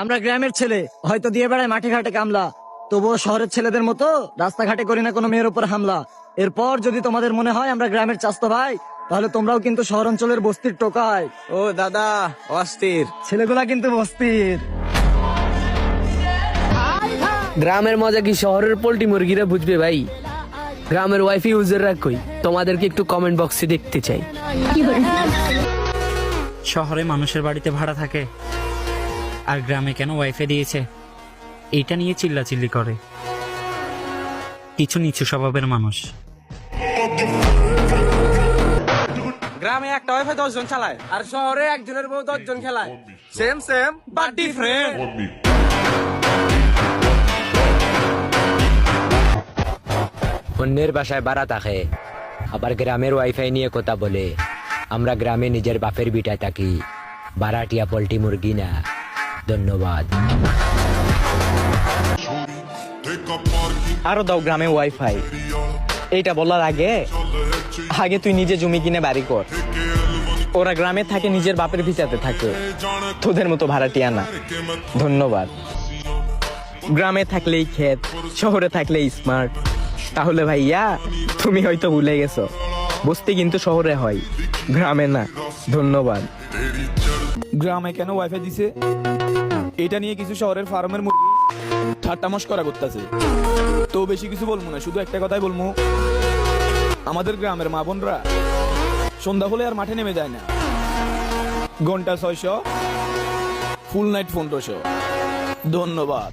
আমরা গ্রামের ছেলে হয়তো দিয়ে বেড়ায় মাঠে ঘাটে কামলা। তবুও শহরের ছেলেদের মতো রাস্তাঘাটে করি না কোনো মেয়ের উপর হামলা। এরপর যদি তোমাদের মনে হয় আমরা গ্রামের চাস্তো ভাই তাহলে তোমরাও কিন্তু শহর অঞ্চলের বস্তির টোকায়। ও দাদা অস্থির। ছেলেগুলা কিন্তু বস্তির। গ্রামের মজা কি শহরের পোল্ট্রি মুরগিরা বুঝবে ভাই? গ্রামের ওয়াইফাই ইউজাররা কই? তোমাদেরকে একটু কমেন্ট বক্সে দেখতে চাই। শহরে মানুষের বাড়িতে ভাড়া থাকে। আর গ্রামে কেন ওয়াইফাই দিয়েছে? এটা নিয়ে চিল্লাচিল্লি করে। কিছু নিচু স্বভাবের মানুষ। গ্রামে একটা ওয়াইফাই দশ জন চালায় আর শহরে একজনের বউ দশ জন খেলায় সেম সেম বাট ডিফারেন্ট অন্যের বাসায় বাড়া থাকে আবার গ্রামের ওয়াইফাই নিয়ে কথা বলে। আমরা গ্রামে নিজের বাপের বিটায় থাকি বারাটিয়া পোল্ট্রি মুরগি না। ধন্যবাদ। আরও দাও গ্রামে ওয়াইফাই এইটা বলার আগে আগে তুই নিজে জমি কিনে বাড়ি কর। ওরা গ্রামে থাকে, নিজের বাপের ভিটাতে থাকে। তোদের মতো ভাড়াটিয়া না। ধন্যবাদ। গ্রামে থাকলেই ক্ষেত, শহরে থাকলেই স্মার্ট তাহলে ভাইয়া, তুমি হয়তো ভুলে গেছো। বসতে কিন্তু শহরে হয়, গ্রামে না। ধন্যবাদ। গ্রামে কেন ওয়াইফাই দিছে? এটা নিয়ে কিছু শহরের ফার্মের ঠাট্টা মস্করা করতেছে। তো বেশি কিছু বলব না, শুধু একটা কথাই বলব। আমাদের গ্রামের মা বোনরা সন্ধ্যা হলে আর মাঠে নেমে যায় না। ঘণ্টা ছয়শো ফুল নাইট পনেরোশো। ধন্যবাদ।